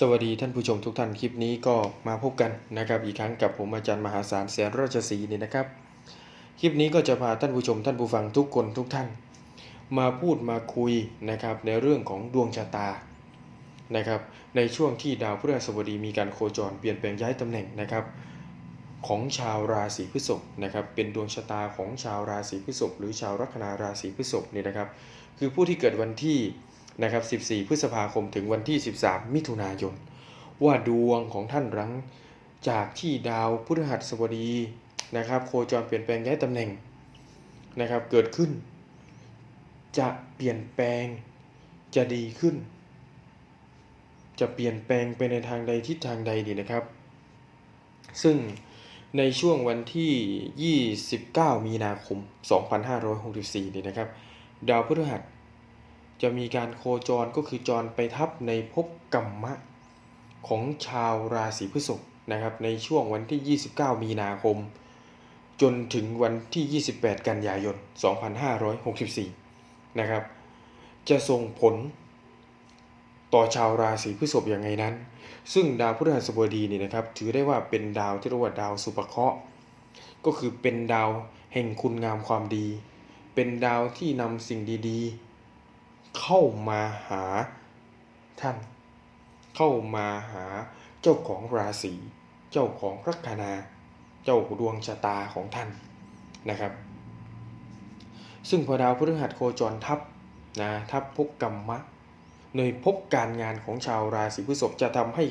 สวัสดีท่านผู้ชมทุกท่านคลิปนี้ก็มาพบกันนะครับอีกครั้งกับผมอาจารย์มหาศาลแสนราชสีนี่นะครับ คลิปนี้ก็จะพาท่านผู้ชมท่านผู้ฟังทุกคนทุกท่าน มาพูดมาคุยนะครับในเรื่องของดวงชะตานะครับในช่วงที่ดาวพฤหัสบดีมีการโคจรเปลี่ยนแปลงย้ายตำแหน่งนะครับของชาวราศีพฤษภนะครับเป็นดวงชะตาของชาวราศีพฤษภหรือชาวลัคนาราศีพฤษภนี่นะครับคือผู้ที่เกิดวันที่ นะครับ 14 พฤษภาคมถึงวันที่ 13 มิถุนายน ว่าดวงของท่านหลังจากที่ดาวพฤหัสบดีนะครับ โคจรเปลี่ยนแปลงย้ายตำแหน่งนะครับ เกิดขึ้น จะเปลี่ยนแปลงจะดีขึ้น จะเปลี่ยนแปลงไปในทางใดทิศทางใดดีนะครับ ซึ่งในช่วงวันที่ 29 มีนาคม 2564 นี่นะครับ ดาวพฤหัส จะมีการโคจรก็คือจรไปทับในภพกรรมะ ของชาวราศีพฤษภนะครับในช่วงวันที่ 29 มีนาคม จนถึงวันที่ 28 กันยายน 2564 นะครับ จะส่งผลต่อชาวราศีพฤษภอย่างไงนั้น ซึ่งดาวพฤหัสบดีนี่นะครับ ถือได้ว่าเป็นดาวที่เรียกว่าดาวสุภเคราะห์ก็คือเป็นดาวแห่งคุณงามความดี เป็นดาวที่นำสิ่งดีๆ เข้ามาหาท่าน เข้ามาหาเจ้าของราศี เจ้าของลัคนา เจ้าดวงชะตาของท่านนะครับ ซึ่งพอดาวพฤหัสโคจรทับนะทับภพกรรมะในภพการงานของชาวราศีพฤษภจะทำให้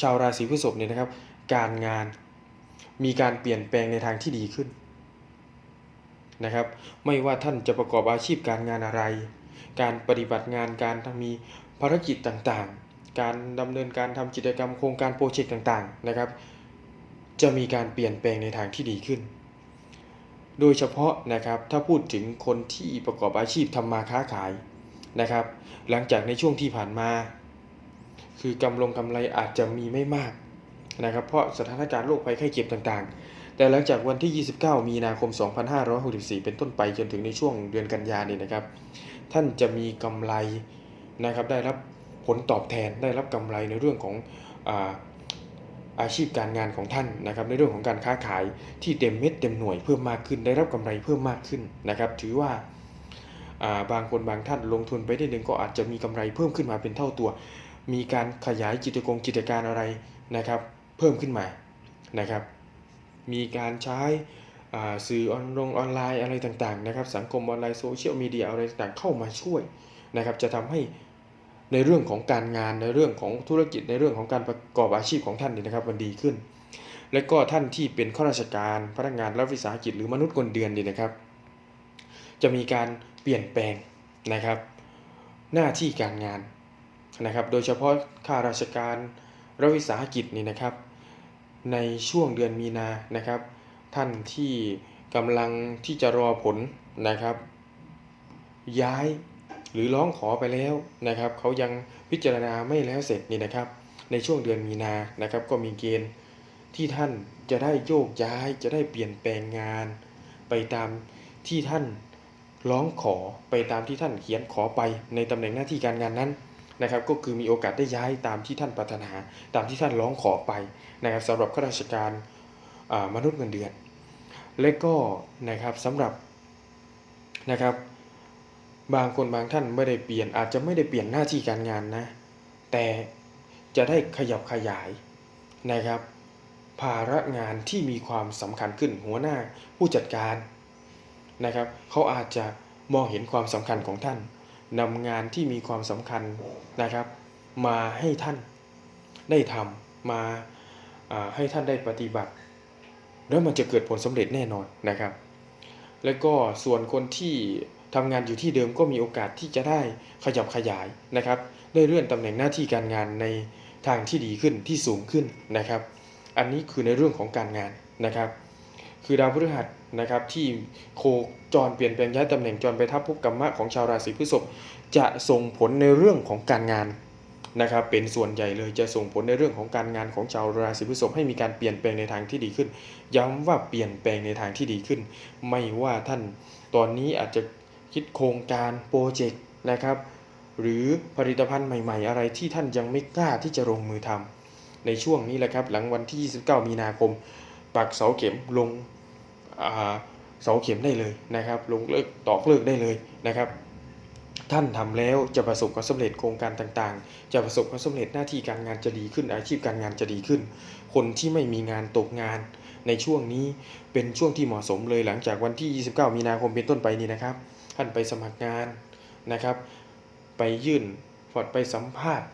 ชาวราศีพฤษภเนี่ยนะครับ การงานมีการเปลี่ยนแปลงในทางที่ดีขึ้นนะครับ ไม่ว่าท่านจะประกอบอาชีพการงานอะไร การปฏิบัติงานการทำมีภารกิจต่างๆ การดำเนินการทำกิจกรรมโครงการโปรเจกต์ต่างๆนะครับ จะมีการเปลี่ยนแปลงในทางที่ดีขึ้น โดยเฉพาะนะครับถ้าพูดถึงคนที่ประกอบอาชีพทำมาค้าขายนะครับ หลังจากในช่วงที่ผ่านมา คือกำลงกำไรอาจจะมีไม่มากนะครับ เพราะสถานการณ์โรคภัยไข้เจ็บต่างๆ แต่หลังจากวันที่ 29 มีนาคม 2564 เป็นต้นไปจนถึงในช่วงเดือนกันยานี่นะครับ ท่านจะมีกำไรนะครับได้รับผลตอบแทนได้รับกำไรในเรื่องของอาอาชีพการงานของท่านนะครับในเรื่องของการค้าขายที่เต็มเม็ดเต็มหน่วยเพิ่มมากขึ้น ได้รับกำไรเพิ่มมากขึ้นนะครับ ถือว่าบางคนบางท่านลงทุนไปได้หนึ่งก็อาจจะมีกำไรเพิ่มขึ้นมาเป็นเท่าตัว มีการขยายกิจกรกิจการอะไรนะครับ เพิ่มขึ้นมานะครับ มีการใช้สื่อออนลงออนไลน์อะไรต่างๆนะครับ สังคมออนไลน์โซเชียลมีเดียอะไรต่างๆเข้ามาช่วยนะครับจะทำให้ในเรื่องของการงานในเรื่องของธุรกิจในเรื่องของการประกอบอาชีพของท่านนี่นะครับมันดีขึ้น และก็ท่านที่เป็นข้าราชการพนักงานรัฐวิสาหกิจหรือมนุษย์เงินเดือนนี่นะครับ จะมีการเปลี่ยนแปลงนะครับ หน้าที่การงานนะครับ โดยเฉพาะข้าราชการรัฐวิสาหกิจนี่นะครับ ในช่วงเดือนมีนานะครับ ท่านที่กำลังที่จะรอผลนะครับ ย้ายหรือร้องขอไปแล้วนะครับเขายังพิจารณาไม่แล้วเสร็จนี่นะครับ ในช่วงเดือนมีนานะครับ ก็มีเกณฑ์ที่ท่านจะได้โยกย้ายจะได้เปลี่ยนแปลงงาน ไปตามที่ท่านร้องขอไปตามที่ท่านเขียนขอไปในตำแหน่งหน้าที่การงานนั้น นะครับก็คือมีโอกาสได้ย้ายตามที่ท่านปรารถนา ตามที่ท่านร้องขอไปนะครับสำหรับข้าราชการมนุษย์เงินเดือน และก็นะครับสำหรับนะครับบางคนบางท่านไม่ได้เปลี่ยนอาจจะไม่ได้เปลี่ยนหน้าที่การงานนะ แต่จะได้ขยับขยายนะครับ ภาระงานที่มีความสำคัญขึ้นหัวหน้าผู้จัดการนะครับ เขาอาจจะมองเห็นความสำคัญของท่าน นำงานที่มีความสำคัญนะครับ มาให้ท่านได้ทำมาให้ท่านได้ปฏิบัติ แล้วมันจะเกิดผลสำเร็จแน่นอนนะครับ แล้วก็ส่วนคนที่ทำงานอยู่ที่เดิมก็มีโอกาสที่จะได้ขยับขยายนะครับ ได้เลื่อนตำแหน่งหน้าที่การงานในทางที่ดีขึ้นที่สูงขึ้นนะครับ อันนี้คือในเรื่องของการงานนะครับ คือดาวพฤหัสนะครับที่โคจรเปลี่ยนแปลงย้ายตำแหน่งจรไปทับภพกรรมะของชาวราศีพฤษภจะส่งผลในเรื่องของการงานนะครับเป็นส่วนใหญ่เลยจะส่งผลในเรื่องของการงานของชาวราศีพฤษภให้มีการเปลี่ยนแปลงในทางที่ดีขึ้น ย้ำว่าเปลี่ยนแปลงในทางที่ดีขึ้น ไม่ว่าท่านตอนนี้อาจจะคิดโครงการโปรเจกต์นะครับหรือผลิตภัณฑ์ใหม่ ๆ อะไรที่ท่านยังไม่กล้าที่จะลงมือทำในช่วงนี้แหละครับหลังวันที่ 29 มีนาคม ปักเสาเข็มลง เสาเข็มได้เลยนะครับ ลงเลิกตอกเลิกได้เลยนะครับ ท่านทำแล้วจะประสบความสำเร็จโครงการต่างๆ จะประสบความสำเร็จหน้าที่การงานจะดีขึ้น อาชีพการงานจะดีขึ้น คนที่ไม่มีงานตกงานในช่วงนี้เป็นช่วงที่เหมาะสมเลยหลังจากวันที่ 29 มีนาคมเป็นต้นไปนี้นะครับ ท่านไปสมัครงานนะครับ ไปยื่นพอร์ตไปสัมภาษณ์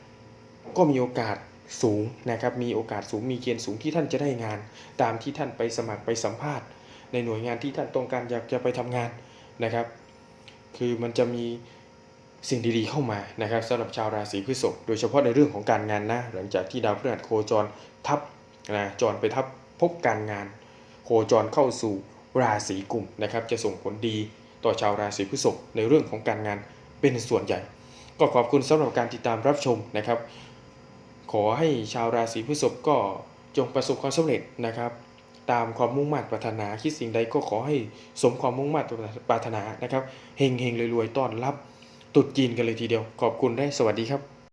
ก็มีโอกาสสูงนะครับ มีโอกาสสูงมีเกณฑ์สูงที่ท่านจะได้งาน ตามที่ท่านไปสมัครไปสัมภาษณ์ ในหน่วยงานที่ท่านต้องการอยากจะไปทำงานนะครับ คือมันจะมีสิ่งดีๆเข้ามานะครับสำหรับชาวราศีพฤษภโดยเฉพาะในเรื่องของการงานนะหลังจากที่ดาวพฤหัสโคจรทับนะจรไปทับพบการงาน โคจรเข้าสู่ราศีกลุ่มนะครับ จะส่งผลดีต่อชาวราศีพฤษภในเรื่องของการงานเป็นส่วนใหญ่ ก็ขอบคุณสำหรับการติดตามรับชมนะครับ ขอให้ชาวราศีพฤษภก็จงประสบความสำเร็จนะครับ ตามความมุ่งมั่นปรารถนา คิดสิ่งใดก็ขอให้สมความมุ่งมั่นปรารถนานะครับเฮงเฮงรวยๆต้อนรับตุดจีนกันเลยทีเดียว ขอบคุณได้สวัสดีครับ